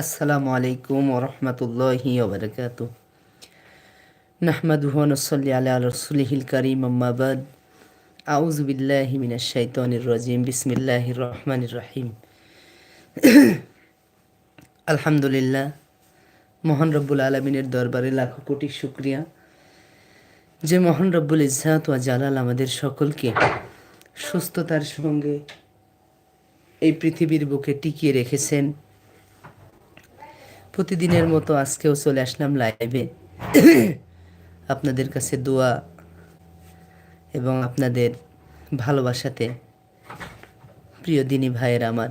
আসসালামু আলাইকুম ওরহমতুল্লাহি ওবরকাত নাহমাদুহু নসল্লি আলা রসুলিহিল করিম আম্মাবাদ আউযু বিল্লাহি মিনাশ শাইতানির রাজিম। বিসমিল্লাহির রহমানির রহিম। আলহামদুলিল্লাহ, মহান রব্বুল আলমিনের দরবারে লাখো কোটি শুক্রিয়া। যে মহান রব্বুল ইজাত ওয়া জালাল আমাদের সকলকে সুস্থতার সঙ্গে এই পৃথিবীর বুকে টিকিয়ে রেখেছেন। প্রতিদিনের মতো আজকেও চলে আসলাম লাইভে আপনাদের কাছে দোয়া এবং আপনাদের ভালোবাসাতে প্রিয় দিনী ভাইয়ের আমার।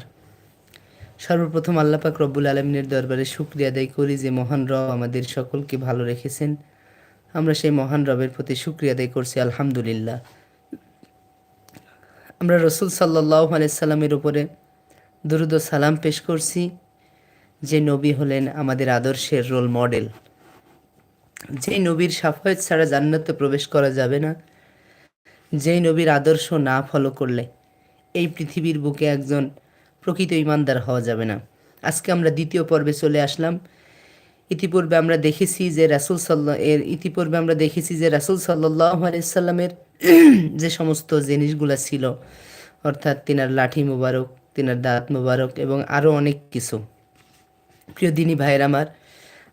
সর্বপ্রথম আল্লাপাক রব্বুল আলমিনের দরবারে শুক্রিয়া আদায় করি যে মহান রব আমাদের সকলকে ভালো রেখেছেন। আমরা সেই মহান রবের প্রতি শুক্রিয়া আদায় করছি, আলহামদুলিল্লাহ। আমরা রসুল সাল্লাহ আলাইসাল্লামের উপরে দুরুদ সালাম পেশ করছি। যে নবী হলেন আমাদের আদর্শের রোল মডেল যেই নবীর সাফায়ত ছাড়া জান্নাতে প্রবেশ করা যাবে না। যেই নবীর আদর্শ না ফলো করলে এই পৃথিবীর বুকে একজন প্রকৃত ইমানদার হওয়া যাবে না। আজকে আমরা দ্বিতীয় পর্বে চলে আসলাম। ইতিপূর্বে আমরা দেখেছি যে রাসুল সাল্লাহ এর ইতিপূর্বে আমরা দেখেছি যে রাসুল সাল্লাহ যে সমস্ত জিনিসগুলো ছিল, অর্থাৎ তিনার লাঠি মুবারক, তিনার দাঁত মুবারক এবং আরও অনেক কিছু। প্রিয় দিনী ভাইয়ের আমার,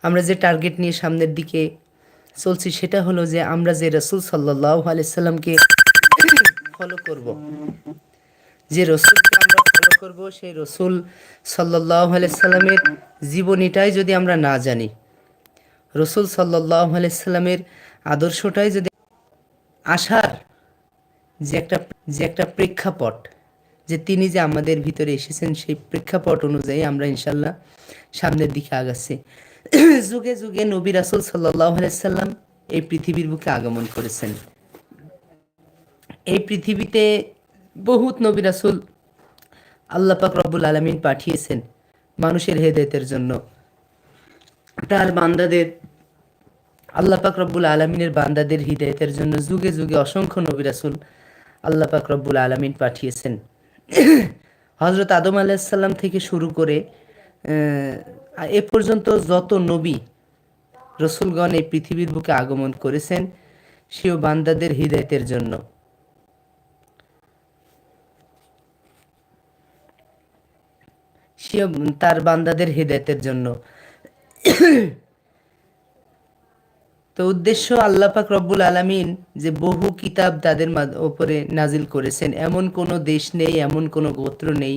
আমরা যে টার্গেট নিয়ে সামনের দিকে চলছি সেটা হলো যে আমরা যে রসুল সাল্লাহ আলাইসাল্লামকে ফলো করব, যে রসুলকে আমরা ফলো করব, সেই রসুল সাল্লাহ আলাইসাল্লামের জীবনীটাই যদি আমরা না জানি, রসুল সাল্লাহ আলাইসাল্লামের আদর্শটাই যদি আসার যে একটা যে একটা প্রেক্ষাপট যে তিনি যে আমাদের ভিতরে এসেছেন সেই প্রেক্ষাপট অনুযায়ী আমরা ইনশাল্লাহ সামনের দিকে আগাচ্ছি। যুগে যুগে নবী রাসুল সাল্লাহ সাল্লাম এই পৃথিবীর বুকে আগমন করেছেন। এই পৃথিবীতে বহুত নবী রাসুল আল্লাহ পাক রব্বুল আলমিন পাঠিয়েছেন মানুষের হেদায়তের জন্য। তার বান্দাদের, আল্লাহ পাক রব্বুল আলমিনের বান্দাদের হৃদায়তের জন্য যুগে যুগে অসংখ্য নবী রাসুল আল্লাহ পাক রব্বুল আলমিন পাঠিয়েছেন। হজরত আদম আলাহিসাল্লাম থেকে শুরু করে এ পর্যন্ত যত নবী রসুলগণ এই পৃথিবীর বুকে আগমন করেছেন, সেও বান্দাদের হৃদায়তের জন্য। সেও তার বান্দাদের হৃদায়তের জন্য। তো উদ্দেশ্য আল্লাপাক রব্বুল আলমিন যে বহু কিতাব তাদের ওপরে নাজিল করেছেন। এমন কোনো দেশ নেই, এমন কোনো গোত্র নেই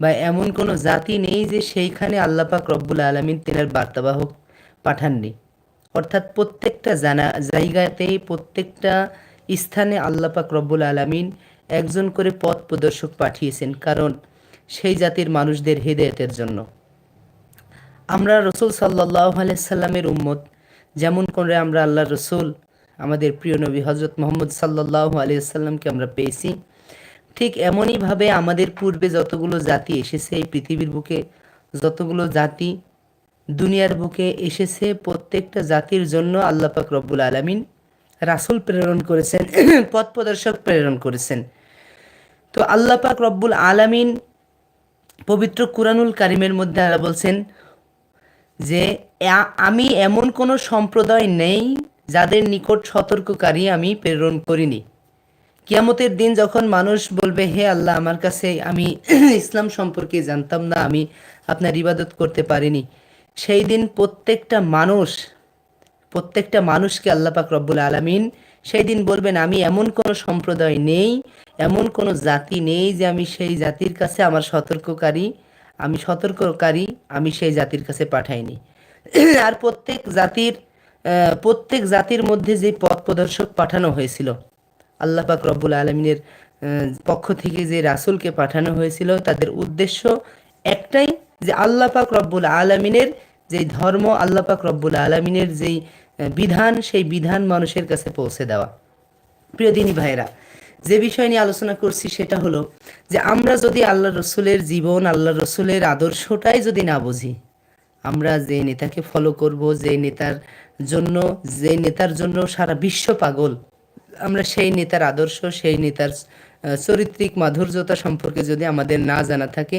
বা এমন কোনো জাতি নেই যে সেইখানে আল্লাপাক রব্বুল আলমিন তেনার বার্তাবাহক পাঠাননি। অর্থাৎ প্রত্যেকটা জানা জায়গাতেই প্রত্যেকটা স্থানে আল্লাপাক রব্বুল আলমিন একজন করে পথ প্রদর্শক পাঠিয়েছেন কারণ সেই জাতির মানুষদের হৃদয়তের জন্য। আমরা রসুল সাল্লাহ আলাইসাল্লামের উম্মত যেমন করে আমরা আল্লাহ রসুল, আমাদের প্রিয় নবী হজরত মোহাম্মদ সাল্লাহ আলিয়াল্লামকে আমরা পেয়েছি। ঠিক এমনইভাবে আমাদের পূর্বে যতগুলো জাতি এসেছে এই পৃথিবীর বুকে, যতগুলো জাতি দুনিয়ার বুকে এসেছে, প্রত্যেকটা জাতির জন্য আল্লাহ পাক রব্বুল আলমিন রাসুল প্রেরণ করেছেন, পথ প্রদর্শক প্রেরণ করেছেন। তো আল্লাহ পাক রব্বুল আলমিন পবিত্র কুরানুল কারিমের মধ্যে বলছেন যে আমি এমন কোনো সম্প্রদায় নেই যাদের নিকট সতর্ককারী আমি প্রেরণ করিনি। কিয়ামতের দিন যখন মানুষ বলবে, হে আল্লাহ, আমার কাছে আমি ইসলাম সম্পর্কে জানতাম না, আমি আপনার ইবাদত করতে পারিনি। সেই দিন প্রত্যেকটা মানুষ, প্রত্যেকটা মানুষকে আল্লাহ পাক রব্বুল আলমিন সেই দিন বলবেন, আমি এমন কোনো সম্প্রদায় নেই, এমন কোনো জাতি নেই যে আমি সেই জাতির কাছে আমার সতর্ককারী, আমি সতর্ককারী আমি সেই জাতির কাছে পাঠাইনি। আর প্রত্যেক জাতির প্রত্যেক জাতির মধ্যে যে পথ প্রদর্শক পাঠানো হয়েছিল, আল্লাহ পাক রব্বুল আলমিনের পক্ষ থেকে যে রাসুলকে পাঠানো হয়েছিল, তাদের উদ্দেশ্য একটাই যে আল্লাহ পাক রব্বুল আলমিনের যেই ধর্ম, আল্লাহ পাক রব্বুল আলমিনের যেই বিধান, সেই বিধান মানুষের কাছে পৌঁছে দেওয়া। প্রিয় দিনী ভাইরা যে বিষয় নিয়ে আলোচনা করছি সেটা হলো যে আমরা যদি আল্লাহ রসুলের জীবন আল্লাহ রসুলের আদর্শটাই যদি না বুঝি আমরা যে নেতাকে ফলো করব, যে নেতার জন্য, যে নেতার জন্য সারা বিশ্ব পাগল আমরা সেই নেতার আদর্শ, সেই নেতার চরিত্রিক মাধুর্যতা সম্পর্কে যদি আমাদের না জানা থাকে,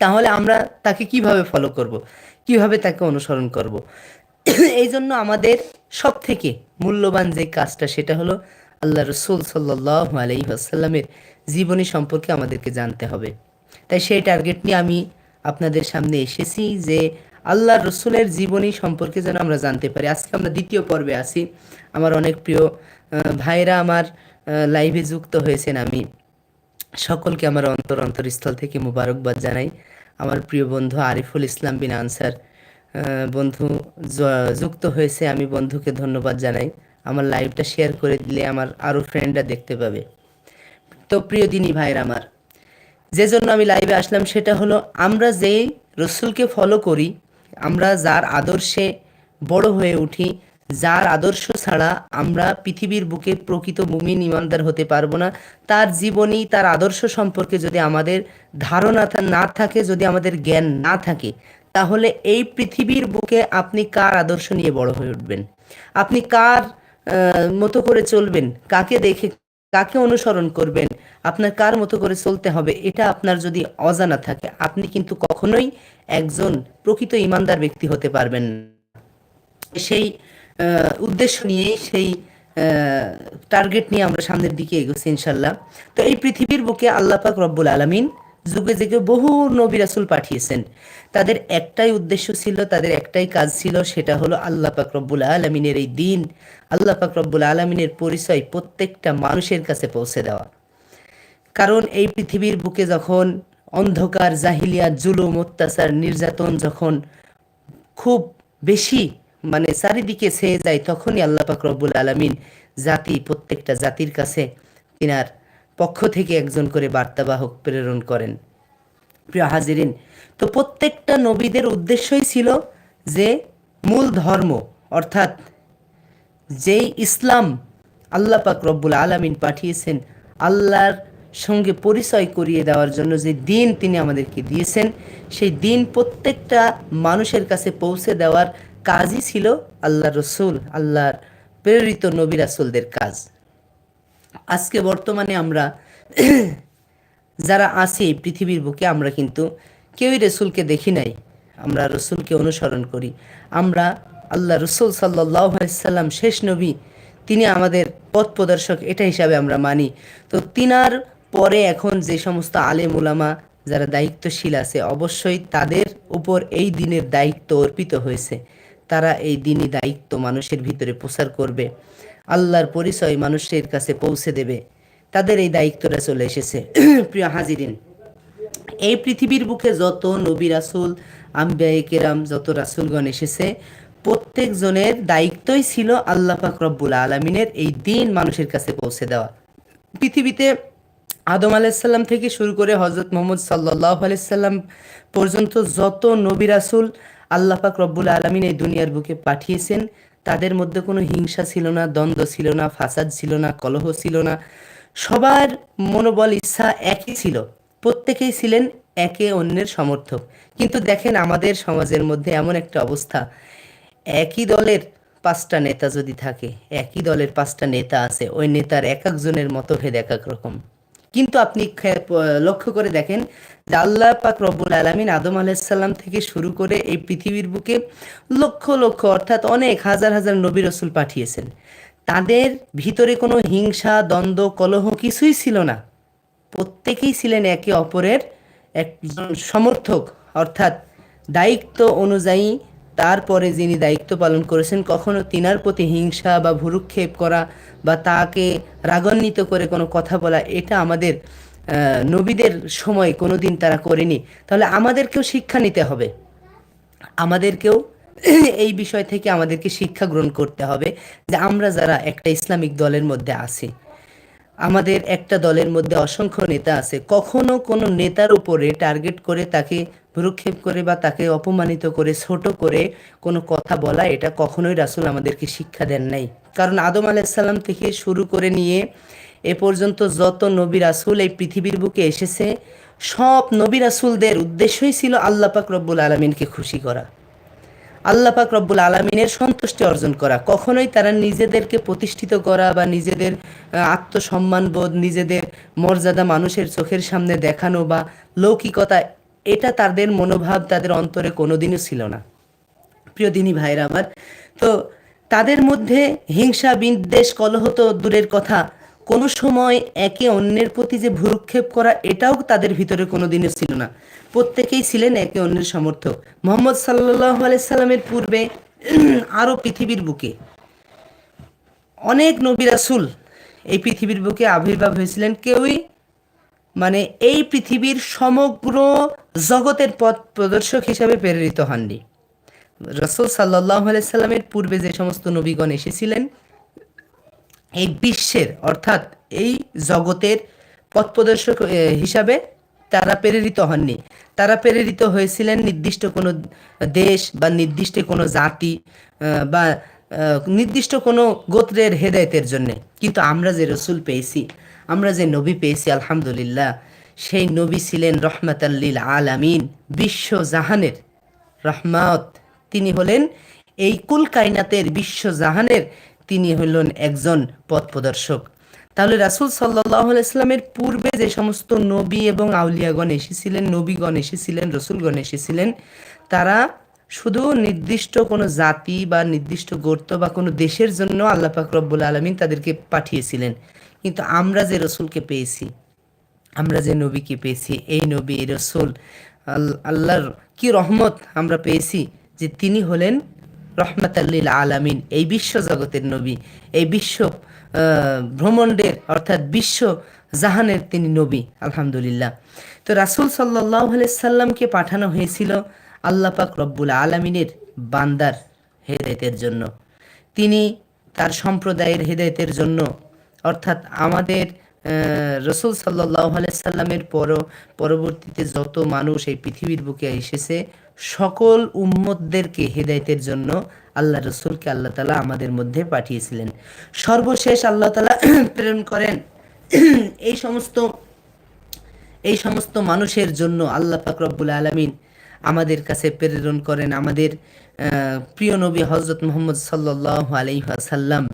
তাহলে আমরা তাকে কীভাবে ফলো করব। কীভাবে তাকে অনুসরণ করব। এই জন্য আমাদের সব থেকে মূল্যবান যে কাজটা, সেটা হলো আল্লাহ রসুল সাল্লাহ আলহিহাসাল্লামের জীবনী সম্পর্কে আমাদেরকে জানতে হবে তাই সেই টার্গেট নিয়ে আমি আপনাদের সামনে এসেছি যে আল্লাহ রসুলের জীবনী সম্পর্কে যেন আমরা জানতে পারি। আজকে আমরা দ্বিতীয় পর্বে আছি। আমার অনেক প্রিয় ভাইরা আমার লাইভে যুক্ত হয়েছেন আমি। সকলকে আমার অন্তর অন্তরস্থল থেকে মুবারকবাদ জানাই। আমার প্রিয় বন্ধু আরিফুল ইসলাম বিন আনসার বন্ধু যুক্ত হয়েছে। আমি বন্ধুকে ধন্যবাদ জানাই। আমার লাইভটা শেয়ার করে দিলে আমার আরও ফ্রেন্ডরা দেখতে পাবে। তো প্রিয় দিনী ভাইয়ের আমার, যে জন্য আমি লাইভে আসলাম সেটা হলো, আমরা যেই রসুলকে ফলো করি আমরা যার আদর্শে বড় হয়ে উঠি, যার আদর্শ ছাড়া আমরা পৃথিবীর বুকে প্রকৃত মুমিন ইমানদার হতে পারব না। তার জীবনী, তার আদর্শ সম্পর্কে যদি আমাদের ধারণা না থাকে, যদি আমাদের জ্ঞান না থাকে, তাহলে এই পৃথিবীর বুকে আপনি কার আদর্শ নিয়ে বড় হয়ে উঠবেন? আপনি কার মতো করে চলবেন? কাকে দেখে কাকে অনুসরণ করবেন? আপনার কার মতো করে চলতে হবে? এটা আপনার যদি অজানা থাকে, আপনি কিন্তু কখনোই একজন প্রকৃত ইমানদার ব্যক্তি হতে পারবেন সেই উদ্দেশ্য নিয়েই সেই টার্গেট নিয়ে আমরা সামনের দিকে এগোছি ইনশাল্লাহ তো এই পৃথিবীর বুকে আল্লাপাক রব্বুল আলমিন যুগে যুগে বহু নবী রাসুল পাঠিয়েছেন। তাদের একটাই উদ্দেশ্য ছিল, তাদের একটাই কাজ ছিল, সেটা হলো আল্লাহ পাক আলমিনের এই দিন, আল্লাহ পাক আলমিনের পরিচয় প্রত্যেকটা মানুষের কাছে পৌঁছে দেওয়া। কারণ এই পৃথিবীর বুকে যখন অন্ধকার জাহিলিয়া জুলুম, অত্যাচার, নির্যাতন যখন খুব বেশি মানে চারিদিকে ছেয়ে যায়, তখনই আল্লাহ পাক আলমিন জাতি, প্রত্যেকটা জাতির কাছে তিনার পক্ষ থেকে একজন করে বার্তাবাহক প্রেরণ করেন। প্রিয় হাজিরিন, তো প্রত্যেকটা নবীদের উদ্দেশ্যই ছিল যে মূল ধর্ম, অর্থাৎ যেই ইসলাম আল্লাহ পাক রব্বুল আলমিন পাঠিয়েছেন, আল্লাহর সঙ্গে পরিচয় করিয়ে দেওয়ার জন্য যে দিন তিনি আমাদেরকে দিয়েছেন, সেই দিন প্রত্যেকটা মানুষের কাছে পৌঁছে দেওয়ার কাজই ছিল আল্লাহ রসুল, আল্লাহর প্রেরিত নবী রাসুলদের কাজ। আজকে বর্তমানে আমরা যারা আছি পৃথিবীর বুকে, আমরা কিন্তু কেউই রসুলকে দেখি নাই। আমরা রসুলকে অনুসরণ করি। আমরা আল্লাহ রসুল সাল্লাহ সাল্লাম, শেষ নবী, তিনি আমাদের পথ প্রদর্শক, এটা হিসাবে আমরা মানি। তো তিনার পরে এখন যে সমস্ত আলেম ওলামা যারা দায়িত্বশীল আছে, অবশ্যই তাদের উপর এই দিনের দায়িত্ব অর্পিত হয়েছে। তারা এই দিনই দায়িত্ব মানুষের ভিতরে প্রচার করবে। আল্লাহর পরিচয় মানুষের কাছে পৌঁছে দেবে। তাদের এই দায়িত্বটা চলে এসেছে। প্রিয় হাজিরিন, এই পৃথিবীর বুকে যত নবী রাসুল আম্বিয়াই কেরাম, যত রাসুলগণ এসেছে প্রত্যেক জনের দায়িত্বই ছিল আল্লাহ পাক রব্বুল আলমিনের এই দিন মানুষের কাছে পৌঁছে দেওয়া। পৃথিবীতে আদম আলাইসাল্লাম থেকে শুরু করে হজরত মোহাম্মদ সাল্লাহ আলাইসাল্লাম পর্যন্ত যত নবী রাসুল আল্লাহ পাক রব্বুল আলমিন এই দুনিয়ার বুকে পাঠিয়েছেন তাদের মধ্যে কোনো হিংসা ছিল না, দ্বন্দ্ব ছিল না, ফাসাদ ছিল না, কলহ ছিল না। সবার মনোবল, ইচ্ছা একই ছিল। প্রত্যেকেই ছিলেন একে অন্যের সমর্থক। কিন্তু দেখেন, আমাদের সমাজের মধ্যে এমন একটা অবস্থা। একই দলের পাঁচটা নেতা যদি থাকে, একই দলের পাঁচটা নেতা আছে, ওই নেতার এক একজনের মতভেদ এক এক রকম। কিন্তু আপনি লক্ষ্য করে দেখেন যে আল্লাহ পাক রব্বুল আলমিন আদম আলাইসাল্লাম থেকে শুরু করে এই পৃথিবীর বুকে লক্ষ লক্ষ অর্থাৎ অনেক হাজার হাজার নবী রসুল পাঠিয়েছেন। তাদের ভিতরে কোনো হিংসা, দ্বন্দ্ব, কলহ কিছুই ছিল না। প্রত্যেকেই ছিলেন একে অপরের একজন সমর্থক, অর্থাৎ দায়িত্ব অনুযায়ী তারপরে যিনি দায়িত্ব পালন করেছেন, কখনো তিনার প্রতি হিংসা বা ভুরুক্ষেপ করা বা তাকে রাগান্বিত করে কোনো কথা বলা, এটা আমাদের নবীদের সময় কোনো দিন তারা করেনি। তাহলে আমাদেরকেও শিক্ষা নিতে হবে। আমাদেরকেও এই বিষয় থেকে আমাদেরকে শিক্ষা গ্রহণ করতে হবে যে আমরা যারা একটা ইসলামিক দলের মধ্যে আছি আমাদের একটা দলের মধ্যে অসংখ্য নেতা আছে, কখনো কোনো নেতার উপরে টার্গেট করে তাকে ভ্রুক্ষেপ করে বা তাকে অপমানিত করে, ছোট করে কোনো কথা বলা, এটা কখনোই রাসুল আমাদেরকে শিক্ষা দেন নাই। কারণ আদম আলাইসাল্লাম থেকে শুরু করে নিয়ে এ পর্যন্ত যত নবী রাসুল এই পৃথিবীর বুকে এসেছে, সব নবী রাসুলদের উদ্দেশ্যই ছিল আল্লাপাক রব্বুল আলমিনকে খুশি করা। আল্লাহ পাক রব্বুল আলমিনের সন্তুষ্টি অর্জন করা। কখনোই তারা নিজেদেরকে প্রতিষ্ঠিত করা বা নিজেদের আত্মসম্মানবোধ নিজেদের মর্যাদা মানুষের চোখের সামনে দেখানো বা লৌকিকতা, এটা তাদের মনোভাব তাদের অন্তরে কোনোদিনও ছিল না। প্রিয় দিনী ভাইরা আমার, তো তাদের মধ্যে হিংসা, বিদ্বেষ, কলহ তো দূরের কথা। কোনো সময় একে অন্যের প্রতি যে ভুরুক্ষেপ করা, এটাও তাদের ভিতরে কোনো দিনও ছিল না। প্রত্যেকেই ছিলেন একে অন্যের সমর্থক। মোহাম্মদ সাল্লাহ আলাইসাল্লামের পূর্বে আরও পৃথিবীর বুকে। অনেক নবী রাসূল এই পৃথিবীর বুকে আবির্ভাব হয়েছিলেন। কেউই মানে এই পৃথিবীর সমগ্র জগতের পথ প্রদর্শক হিসাবে প্রেরিত হননি। রসুল সাল্লাহ আলাইসাল্লামের পূর্বে যে সমস্ত নবীগণ এসেছিলেন, এই বিশ্বের অর্থাৎ এই জগতের পথ প্রদর্শক হিসাবে তারা প্রেরিত হননি। তারা প্রেরিত হয়েছিলেন নির্দিষ্ট কোনো দেশ বা নির্দিষ্ট কোনো জাতি বা নির্দিষ্ট কোনো গোত্রের হেদায়েতের জন্য। কিন্তু আমরা যে রসুল পেয়েছি, আমরা যে নবী পেয়েছি, আলহামদুলিল্লাহ, সেই নবী ছিলেন রহমাতাল্লিল আলামিন, বিশ্ব জাহানের রহমাত। তিনি হলেন এই কুল কায়নাতের বিশ্ব জাহানের, তিনি হলেন একজন পথ প্রদর্শক। তাহলে রাসুল সাল্লাহ ইসলামের পূর্বে যে সমস্ত নবী এবং আউলিয়াগণ এসেছিলেন, নবীগণ এসেছিলেন, রসুলগণ এসেছিলেন, তারা শুধু নির্দিষ্ট কোনো জাতি বা নির্দিষ্ট গোত্র বা কোনো দেশের জন্য আল্লাহ পাক রব্বুল আলমিন তাদেরকে পাঠিয়েছিলেন। কিন্তু আমরা যে রসুলকে পেয়েছি, আমরা যে নবীকে পেয়েছি, এই নবী, এই রসুল আল্লাহর কি রহমত আমরা পেয়েছি যে তিনি হলেন রহমত আল্লিল আলামিন এই বিশ্ব জগতের নবী এই বিশ্ব আহ, ভ্রমণ্ডের অর্থাৎ বিশ্ব জাহানের তিনি নবী আলহামদুলিল্লাহ। তো রাসুল সাল্লাহ সাল্লামকে পাঠানো হয়েছিল আল্লাহ পাক রব্বুল আলমিনের বান্দার হেদায়তের জন্য। তিনি তার সম্প্রদায়ের হেদায়তের জন্য অর্থাৎ আমাদের রসুল সাল্লাহ সাল্লামের পর পরবর্তীতে যত মানুষ এই পৃথিবীর বুকে এসেছে সকল উম্মতদেরকে হেদায়তের জন্য আল্লাহ রসুলকে আল্লাহ তালা আমাদের মধ্যে পাঠিয়েছিলেন। সর্বশেষ আল্লাহ তালা প্রেরণ করেন, এই সমস্ত এই সমস্ত মানুষের জন্য আল্লাহ ফাকরবুল আলমিন আমাদের কাছে প্রেরণ করেন। আমাদের প্রিয় নবী হজরত মোহাম্মদ সাল্লাহ আলাইসাল্লাম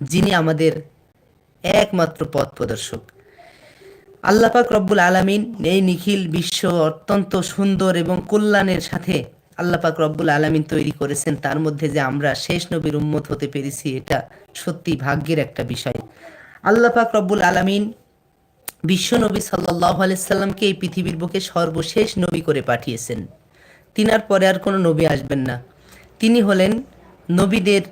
যিনি আমাদের একমাত্র পথ প্রদর্শক। আল্লাহ পাক রব্বুল আলামিন এই নিখিল বিশ্ব অত্যন্ত সুন্দর এবং কল্যাণের সাথে আল্লাহ পাক রব্বুল আলামিন তৈরি করেছেন। তার মধ্যে যে আমরা শেষ নবীর উম্মত হতে পেরেছি, এটা সত্যি ভাগ্যের একটা বিষয়। আল্লাহ পাক রব্বুল আলামিন বিশ্ব নবী সাল্লাহ আলাইসাল্লামকে এই পৃথিবীর বুকে সর্বশেষ নবী করে পাঠিয়েছেন। তিনার পরে আর কোনো নবী আসবেন না। তিনি হলেন নবীদের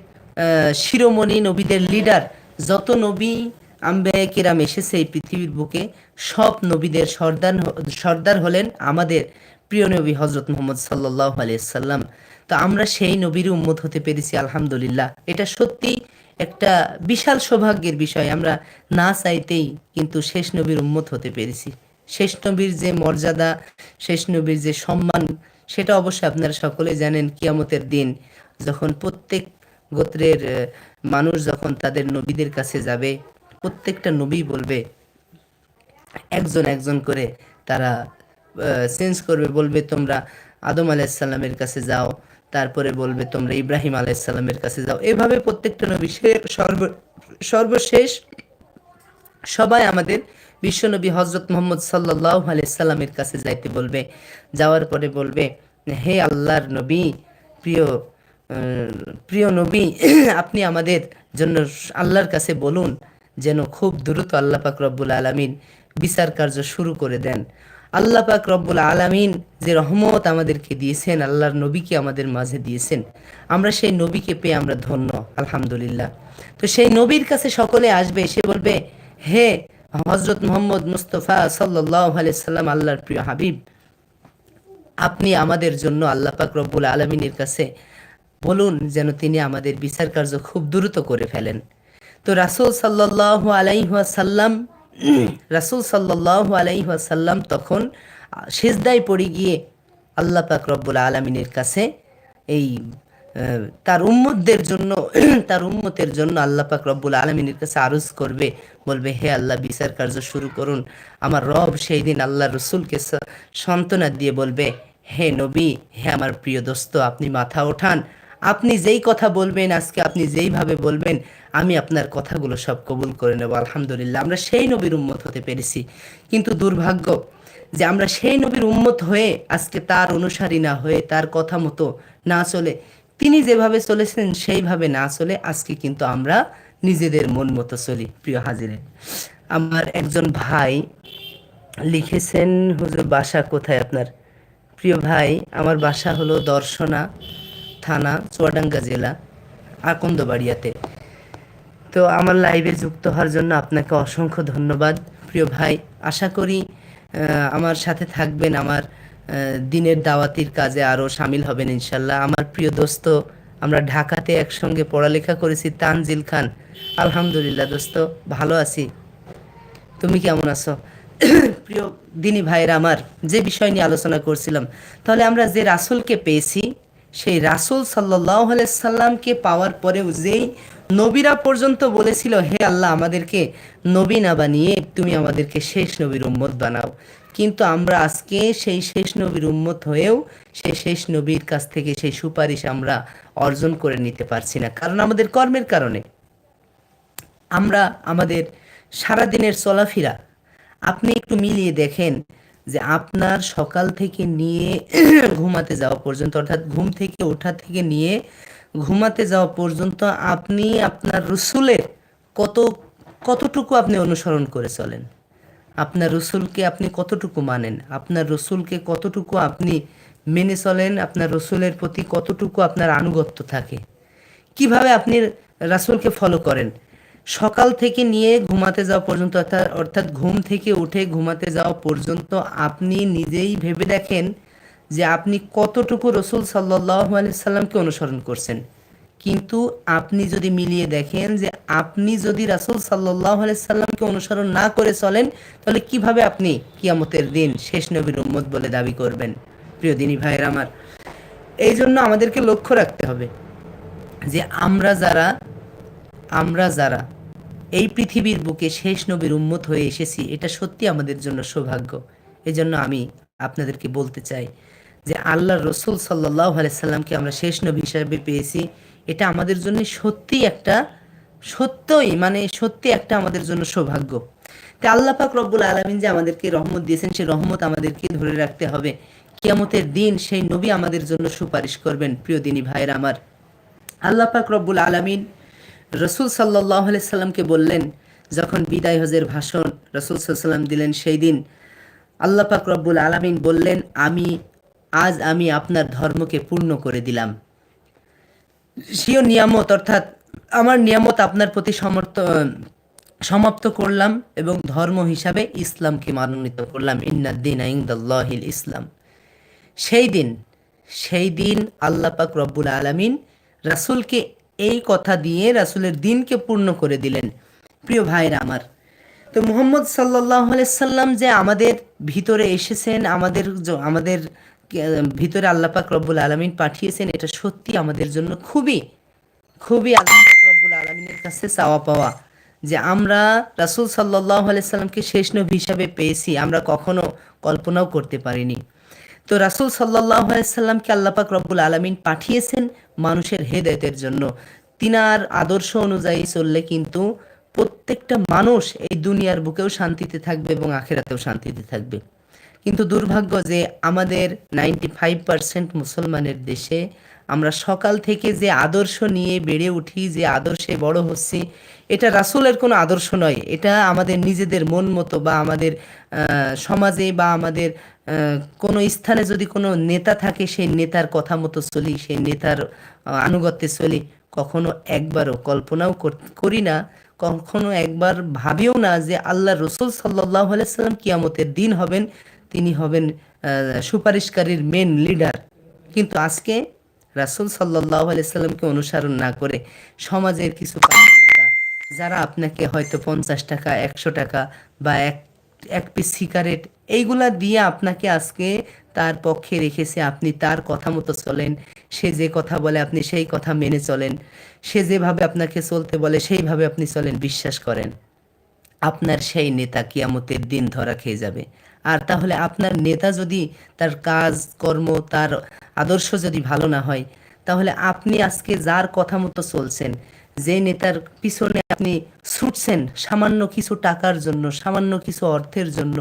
শিরোমণি, নবীদের লিডার যত নবী আম্বেয়া কিরাম এসেছে এই পৃথিবীর বুকে। সব নবীদের সর্দার সর্দার হলেন আমাদের প্রিয় নবী হজরত মোহাম্মদ সাল্লাহ আলিয়াল্লাম তো আমরা সেই নবীর উম্মত হতে পেরেছি, আলহামদুলিল্লাহ। এটা সত্যি একটা বিশাল সৌভাগ্যের বিষয়। আমরা না চাইতেই কিন্তু শেষ নবীর উম্মত হতে পেরেছি। শেষ নবীর যে মর্যাদা, শেষ নবীর যে সম্মান, সেটা অবশ্যই আপনারা সকলে জানেন কিয়ামতের দিন। যখন প্রত্যেক গোত্রের মানুষ যখন তাদের নবীদের কাছে যাবে প্রত্যেকটা নবী বলবে, একজন একজন করে তারা চেঞ্জ করবে, বলবে, তোমরা আদম আলাইসাল্লামের কাছে যাও, তারপরে বলবে, তোমরা ইব্রাহিম আলাইসাল্লামের কাছে যাও। এভাবে প্রত্যেকটা নবী, সে সর্ব, সর্বশেষ সবাই আমাদের বিশ্বনবী হজরত মোহাম্মদ সাল্লাহ আলাইসাল্লামের কাছে যাইতে বলবে। যাওয়ার পরে বলবে, হে আল্লাহর নবী, প্রিয় প্রিয় নবী, আপনি আমাদের জন্য আল্লাহর কাছে বলুন। যেন খুব দ্রুত আল্লাহ পাক রব্বুল আলমিন বিচার কার্য শুরু করে দেন। আল্লাহ পাক রব্বুল আলামিন যে রহমত আমাদেরকে দিয়েছেন, আল্লাহর নবীকে আমাদের মাঝে দিয়েছেন, আমরা সেই নবীকে পেয়ে আমরা ধন্য, আলহামদুলিল্লাহ। তো সেই নবীর কাছে সকলে আসবে, এসে বলবে, হে হজরত মোহাম্মদ মুস্তফা সাল্লাহ সাল্লাম, আল্লাহর প্রিয় হাবিব, আপনি আমাদের জন্য আল্লাহ পাক রব্বুল আলমিনের কাছে বলুন যেন তিনি আমাদের বিচার কার্য খুব দ্রুত করে ফেলেন। তো রাসুল সাল্লাহ আলাইহাসাল্লাম রাসুল সাল্লাহ আলাইহাসাল্লাম তখন সেজদায় পড়ে গিয়ে আল্লাহ পাক রব্বুল আলমিনের কাছে এই তার উম্মতদের জন্য, তার উম্মতের জন্য আল্লাহ পাক রব্বুল আলমিনের কাছে আরজ করবে, বলবে, হে আল্লাহ, বিচার কার্য শুরু করুন। আমার রব সেই দিন আল্লাহ রসুলকে সান্ত্বনা দিয়ে বলবে, হে নবী, হে আমার প্রিয় দোস্ত, আপনি মাথা ওঠান। আপনি যেই কথা বলবেন, আজকে আপনি যেইভাবে বলবেন আমি আপনার কথাগুলো সব কবুল করে নেব, আলহামদুলিল্লাহ। আমরা সেই নবীর উম্মত হতে পেরেছি। কিন্তু দুর্ভাগ্য যে আমরা সেই নবীর উম্মত হয়ে আজকে তার অনুসারী না হয়ে, তার কথা মতো না চলে। তিনি যেভাবে চলেছেন, সেইভাবে না চলে আজকে কিন্তু আমরা নিজেদের মন মতো চলি, প্রিয় হাজিরে আমার একজন ভাই লিখেছেন, হুজুর, বাসা কোথায় আপনার? প্রিয় ভাই, আমার বাসা হলো দর্শনা থানা, চুয়াডাঙ্গা জেলা, আকন্দবাড়িয়াতে। তো আমার লাইভে যুক্ত হওয়ার জন্য আপনাকে অসংখ্য ধন্যবাদ। প্রিয় ভাই, আশা করি আমার সাথে থাকবেন, আমার দিনের দাওয়াতির কাজে আরও সামিল হবেন ইনশাল্লাহ। আমার প্রিয় দোস্ত, আমরা ঢাকাতে একসঙ্গে পড়ালেখা করেছি, তানজিল খান। আলহামদুলিল্লাহ দোস্ত, ভালো আছি। তুমি কেমন আছো? প্রিয় দিনী ভাইয়ের, আমার যে বিষয় নিয়ে আলোচনা করছিলাম, তাহলে আমরা যে রাসূলকে পেয়েছি, সেই রাসূল সাল্লাহ সাল্লামকে পাওয়ার পরেও যেই নবীরা পর্যন্ত বলেছিল, হে আল্লাহ, আমাদেরকে নবী না বানিয়ে তুমি আমাদেরকে শেষ নবীর উম্মত বানাও। কিন্তু আমরা আজকে সেই শেষ নবীর উম্মত হয়েও সেই শেষ নবীর কাছ থেকে সেই সুপারিশ আমরা অর্জন করে নিতে পারছি না। কারণ আমাদের কর্মের কারণে। আমরা আমাদের সারাদিনের চলাফেরা, আপনি একটু মিলিয়ে দেখেন যে আপনার সকাল থেকে নিয়ে ঘুমাতে যাওয়া পর্যন্ত, অর্থাৎ ঘুম থেকে ওঠা থেকে নিয়ে ঘুমাতে যাওয়া পর্যন্ত আপনি আপনার রসুলের কত, কতটুকু আপনি অনুসরণ করে চলেন? আপনার রসুলকে আপনি কতটুকু মানেন? আপনার রসুলকে কতটুকু আপনি মেনে চলেন? আপনার রসুলের প্রতি কতটুকু আপনার আনুগত্য থাকে? কীভাবে আপনি রাসূলকে ফলো করেন? সকাল থেকে নিয়ে ঘুমাতে যাওয়া পর্যন্ত অর্থাৎ অর্থাৎ ঘুম থেকে উঠে ঘুমাতে যাওয়া পর্যন্ত আপনি নিজেই ভেবে দেখেন যে আপনি কতটুকু রসুল সাল্লাহ সাল্লামকে অনুসরণ করছেন। কিন্তু আপনি যদি মিলিয়ে দেখেন যে আপনি যদি রাসূল সাল্লাহ সাল্লামকে অনুসরণ না করে চলেন, তাহলে কীভাবে আপনি কিয়ামতের দিন শেষ নবীর উম্মত বলে দাবি করবেন? প্রিয় দিনী ভাইয়ের আমার এই জন্য আমাদেরকে লক্ষ্য রাখতে হবে যে আমরা যারা আমরা যারা এই পৃথিবীর বুকে শেষ নবীর উম্মত হয়ে এসেছি, এটা সত্যি আমাদের জন্য সৌভাগ্য। এজন্য আমি আপনাদেরকে বলতে চাই যে আল্লাহ রসুল সাল্লাহ সাল্লামকে আমরা শেষ নবী হিসাবে পেয়েছি, এটা আমাদের জন্য সত্যি একটা সত্যই মানে সত্যি একটা আমাদের জন্য সৌভাগ্য। তা আল্লাহ পাক রব্বুল আলমিন যে আমাদেরকে রহমত দিয়েছেন, সেই রহমত আমাদেরকে ধরে রাখতে হবে। কিয়ামতের দিন সেই নবী আমাদের জন্য সুপারিশ করবেন, প্রিয় দিনী ভাইয়ের আমার। আল্লাহ পাক রব্বুল আলমিন রসুল সাল্লাহ সাল্লামকে বললেন, যখন বিদায় হজের ভাষণ রসুল সাল্লাম দিলেন, সেই দিন আল্লাহ পাক রব্বুল আলমিন বললেন, আমি আজ আমি আপনার ধর্মকে পূর্ণ করে দিলাম। স্বীয় নিয়ামত অর্থাৎ আমার নিয়ামত আপনার প্রতি সমর্থ, সমাপ্ত করলাম এবং ধর্ম হিসাবে ইসলামকে মনোনীত করলাম। ইন্নাদ্দিন ইংদাল্লাহিল ইসলাম। সেই দিন সেই দিন আল্লাহ পাক রব্বুল আলমিন রাসূলকে এই কথা দিয়ে রাসূলের দিনকে পূর্ণ করে দিলেন। প্রিয় ভাইরা আমার, তো মুহাম্মদ সাল্লাহ সাল্লাম যে আমাদের ভিতরে এসেছেন, আমাদের আমাদের ভিতরে আল্লাহ পাক রব্বুল আলমিন পাঠিয়েছেন, এটা সত্যি আমাদের জন্য খুবই খুবই আল্লাহ পাক রব্বুল আলমিনের কাছে চাওয়া পাওয়া যে আমরা রাসূল সাল্লাহ সাল্লামকে শেষ নবী হিসাবে পেয়েছি, আমরা কখনো কল্পনাও করতে পারিনি। তো রাসূল সাল্লাহ সাল্লামকে আল্লাপাক রব্বুল আলমিন পাঠিয়েছেন মানুষের হেদায়তের জন্য। তিনার আদর্শ অনুযায়ী চললে কিন্তু প্রত্যেকটা মানুষ এই দুনিয়ার বুকেও শান্তিতে থাকবে এবং আখেরাতেও শান্তিতে থাকবে। কিন্তু দুর্ভাগ্য যে আমাদের নাইনটি ফাইভ পার্সেন্ট মুসলমানের দেশে আমরা সকাল থেকে যে আদর্শ নিয়ে বেড়ে উঠি, যে আদর্শে বড় হচ্ছি, এটা রাসূলের কোনো আদর্শ নয়। এটা আমাদের নিজেদের মন মতো বা আমাদের সমাজে বা আমাদের কোনো স্থানে যদি কোনো নেতা থাকে, সেই নেতার কথা মতো চলি, সেই নেতার আনুগত্যে চলি। কখনো একবারও কল্পনাও কর- না, কখনো একবার ভাবিও না যে আল্লাহ রসুল সাল্লাহ সাল্লাম কিয়ামতের দিন হবেন। তিনি হবেন সুপারিশকারীর মেন লিডার কিন্তু আজকে রাসূল সাল্লাহ সাল্লামকে অনুসরণ না করে সমাজের কিছু নেতা, যারা আপনাকে হয়তো পঞ্চাশ টাকা, একশো টাকা বা এক এক পিস সিগারেট এইগুলা দিয়ে আপনাকে আজকে তার পক্ষে রেখেছে, আপনি তার কথা মতো চলেন, সে যে কথা বলে আপনি সেই কথা মেনে চলেন, সে যেভাবে আপনাকে চলতে বলে সেইভাবে আপনি চলেন, বিশ্বাস করেন, আপনার সেই নেতা কিয়ামতের দিন ধরা খেয়ে যাবে। আর তাহলে আপনার নেতা যদি তার কাজ, কর্ম, তার আদর্শ যদি ভালো না হয়, তাহলে আপনি আজকে যার কথা মতো চলছেন, যে নেতার পিছনে আপনি ছুটছেন, সামান্য কিছু টাকার জন্য, সামান্য কিছু অর্থের জন্য,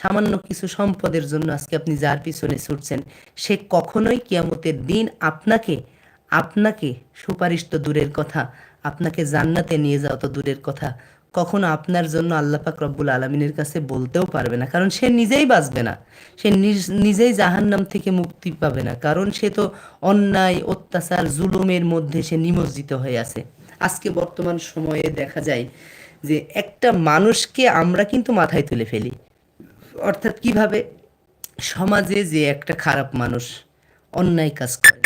সামান্য কিছু সম্পদের জন্য আজকে আপনি যার পিছনে ছুটছেন, সে কখনোই কিয়ামতের দিন আপনাকে আপনাকে সুপারিশ তো দূরের কথা, আপনাকে জান্নাতে নিয়ে যাওয়া তো দূরের কথা কখনো আপনার জন্য আল্লাহ পাক রব্বুল আলমিনের কাছে বলতেও পারবে না। কারণ সে নিজেই বাঁচবে না। সে নিজ- নিজেই জাহান্নাম থেকে মুক্তি পাবে না। কারণ সে তো অন্যায়, অত্যাচার, জুলুমের মধ্যে সে নিমজ্জিত হয়ে আছে। আজকে বর্তমান সময়ে দেখা যায় যে একটা মানুষকে আমরা কিন্তু মাথায় তুলে ফেলি। অর্থাৎ কীভাবে? সমাজে যে একটা খারাপ মানুষ অন্যায় কাজ করে,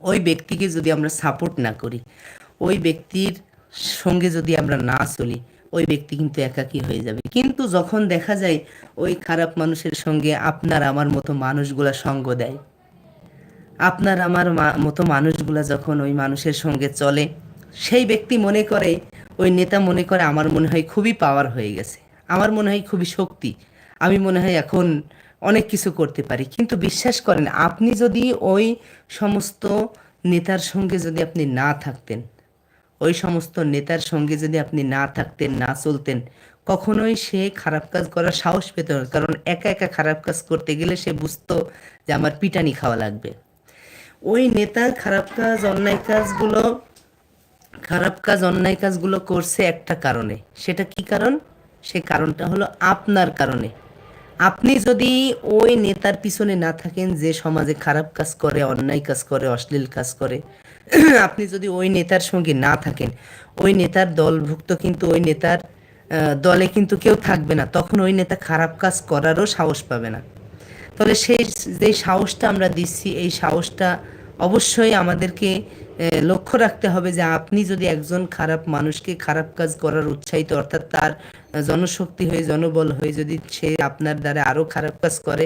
ওই ব্যক্তিকে যদি আমরা সাপোর্ট না করি, ওই ব্যক্তির সঙ্গে যদি আমরা না চলি, ওই ব্যক্তি কিন্তু একাকী হয়ে যাবে। কিন্তু যখন দেখা যায় ওই খারাপ মানুষের সঙ্গে আপনার আমার মতো মানুষগুলা সঙ্গ দেয়, আপনার আমার মতো মানুষগুলা যখন ওই মানুষের সঙ্গে চলে, সেই ব্যক্তি মনে করে, ওই নেতা মনে করে আমার মনে হয় খুবই পাওয়ার হয়ে গেছে, আমার মনে হয় খুবই শক্তি, আমি মনে হয় এখন অনেক কিছু করতে পারি। কিন্তু বিশ্বাস করেন, আপনি যদি ওই সমস্ত নেতার সঙ্গে যদি আপনি না থাকতেন ওই সমস্ত নেতার সঙ্গে যদি আপনি না থাকতেন, না চলতেন, কখনোই সে খারাপ কাজ করার সাহস পেত না। কারণ একা একা খারাপ কাজ করতে গেলে সে বুঝতো যে আমার পিটানি খাওয়া লাগবে। ওই নেতা খারাপ কাজ, অন্যায় কাজগুলো, খারাপ কাজ, অন্যায় কাজগুলো করছে একটা কারণে। সেটা কি কারণ? সে কারণটা হলো আপনার কারণে। আপনি যদি ওই নেতার পিছনে না থাকেন যে সমাজে খারাপ কাজ করে, অন্যায় কাজ করে, অশ্লীল কাজ করে আপনি যদি ওই নেতার সঙ্গে না থাকেন, ওই নেতার দলভুক্ত কিন্তু ওই নেতার দলে কিন্তু কেউ থাকবে না। তখন ওই নেতা খারাপ কাজ করারও সাহস পাবে না। তাহলে সেই যে সাহসটা আমরা দিচ্ছি, এই সাহসটা অবশ্যই আমাদেরকে লক্ষ্য রাখতে হবে যে আপনি যদি একজন খারাপ মানুষকে খারাপ কাজ করার উৎসাহিত, অর্থাৎ তার জনশক্তি হয়ে, জনবল হয়ে যদি সে আপনার দ্বারা আরও খারাপ কাজ করে,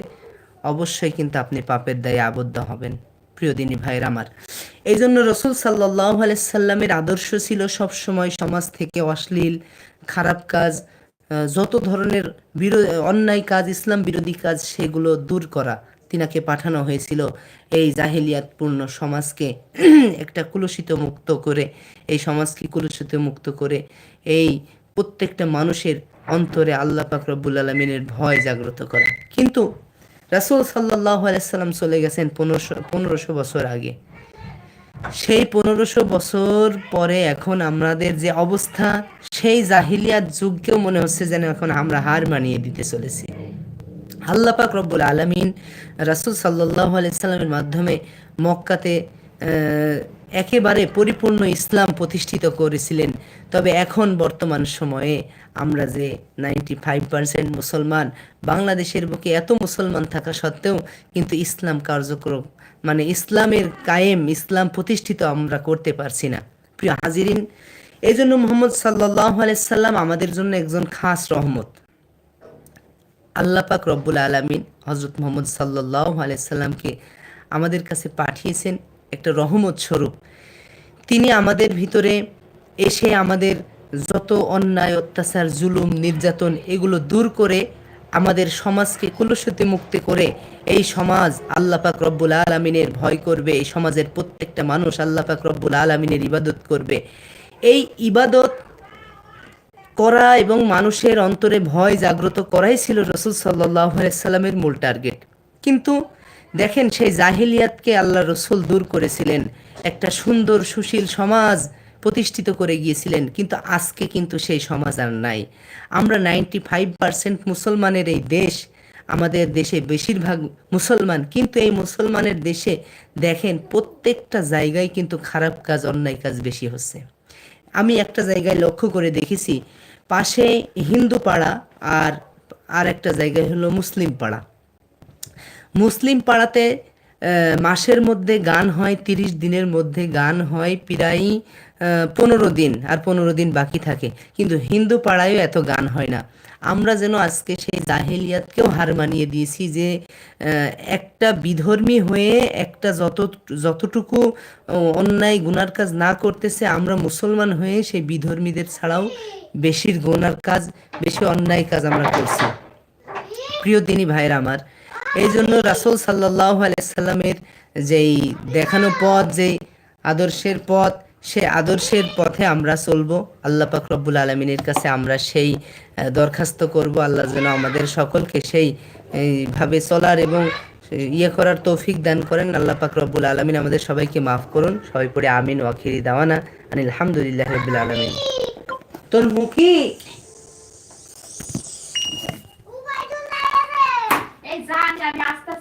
অবশ্যই কিন্তু আপনি পাপের দায়ে আবদ্ধ হবেন। প্রিয় দিনী ভাইয়ের আমার। এই জন্য রসুল সাল্লাহ আলাইসাল্লামের আদর্শ ছিল সবসময় সমাজ থেকে অশ্লীল, খারাপ কাজ যত ধরনের অন্যায় কাজ, ইসলাম বিরোধী কাজ, সেগুলো দূর করা তিনাকে পাঠানো হয়েছিল এই জাহিলিয়াতপূর্ণ সমাজকে একটা কুলুষিত মুক্ত করে, এই সমাজকে কুলুষিত মুক্ত করে এই প্রত্যেকটা মানুষের অন্তরে আল্লাহ পাক রব্বুল আলমিনের ভয় জাগ্রত করা। কিন্তু রাসূল সাল্লাহ আলাইসাল্লাম চলে গেছেন পনেরোশো পনেরোশো বছর আগে। সেই পনেরোশো বছর পরে এখন আমাদের যে অবস্থা, সেই জাহিলিয়াত যুগকেও মনে হচ্ছে যেন এখন আমরা হার মানিয়ে দিতে চলেছি। আল্লাহ পাক রব্বুল আলমিন রাসুল সাল্লাহ আলাইসাল্লামের মাধ্যমে মক্কাতে একেবারে পরিপূর্ণ ইসলাম প্রতিষ্ঠিত করেছিলেন। তবে এখন বর্তমান সময়ে আমরা যে নাইনটি ফাইভ পার্সেন্ট মুসলমান, বাংলাদেশের বুকে এত মুসলমান থাকা সত্ত্বেও কিন্তু ইসলাম কার্যক্রম মানে ইসলামের কায়েম, ইসলাম প্রতিষ্ঠিত আমরা করতে পারছি না। প্রিয় হাজিরিন এই জন্য মোহাম্মদ সাল্লাহ আলাইসাল্লাম আমাদের জন্য একজন খাস রহমত। আল্লাহ পাক রব্বুল আলমিন হজরত মোহাম্মদ সাল্লাহ আলাইসাল্লামকে আমাদের কাছে পাঠিয়েছেন একটা রহমত স্বরূপ। তিনি আমাদের ভিতরে এসে আমাদের যত অন্যায়, অত্যাচার, জুলুম, নির্যাতন এগুলো দূর করে আমাদের সমাজকে কুলসতে মুক্ত করে এই সমাজ আল্লাহ পাক রব্বুল আলমিনের ভয় করবে, এই সমাজের প্রত্যেকটা মানুষ আল্লাহ পাক রব্বুল আলমিনের ইবাদত করবে। এই ইবাদত করা এবং মানুষের অন্তরে ভয় জাগ্রত করাই ছিল রসুল সাল্লাহ সাল্লামের মূল টার্গেট। কিন্তু দেখেন সেই জাহিলিয়াতকে আল্লাহ রসুল দূর করেছিলেন। একটা সুন্দর, সুশীল সমাজ প্রতিষ্ঠিত করে গিয়েছিলেন, কিন্তু আজকে কিন্তু সেই সমাজ আর নাই। আমরা নাইনটি ফাইভ পার্সেন্ট মুসলমানের এই দেশ, আমাদের দেশে বেশিরভাগ মুসলমান, কিন্তু এই মুসলমানের দেশে দেখেন প্রত্যেকটা জায়গায় কিন্তু খারাপ কাজ, অন্যায় কাজ বেশি হচ্ছে। আমি একটা জায়গায় লক্ষ্য করে দেখেছি, পাশে হিন্দু পাড়া আর আর একটা জায়গায় হলো মুসলিম পাড়া। মুসলিম পাড়াতে মাসের মধ্যে গান হয়, তিরিশ দিনের মধ্যে গান হয় প্রায় পনেরো দিন, আর পনেরো দিন বাকি থাকে। কিন্তু হিন্দু পাড়ায়ও এত গান হয় না। আমরা যেন আজকে সেই জাহেলিয়াতকেও হার মানিয়ে দিয়েছি যে একটা বিধর্মী হয়ে একটা যত, যতটুকু অন্যায় গুনার কাজ না করতেছে, আমরা মুসলমান হয়ে সেই বিধর্মীদের ছাড়াও বেশির গুনার কাজ, বেশি অন্যায় কাজ আমরা করছি। প্রিয় দিনী ভাইয়ের আমার, এই জন্য রাসুল সাল্লাহ আলাইসাল্লামের যেই দেখানো পথ, যেই আদর্শের পথ সে আদর্শের পথে আমরা চলবো। আল্লাহ পাক রব্বুল আলমিনের কাছে আমরা সেই দরখাস্ত করব। আল্লাহ যেন আমাদের সকলকে সেই ভাবে চলার এবং ইয়ে করার তৌফিক দান করেন। আল্লাহ রব্বুল আলমিন আমাদের সবাইকে মাফ করুন। সবাই পড়ে আমিন, ওয়াখিরি দাওয়ানা। আনিল আলহামদুলিল্লাহ রবিল আলমিন। তোর মুখী এই জান আমি আজকে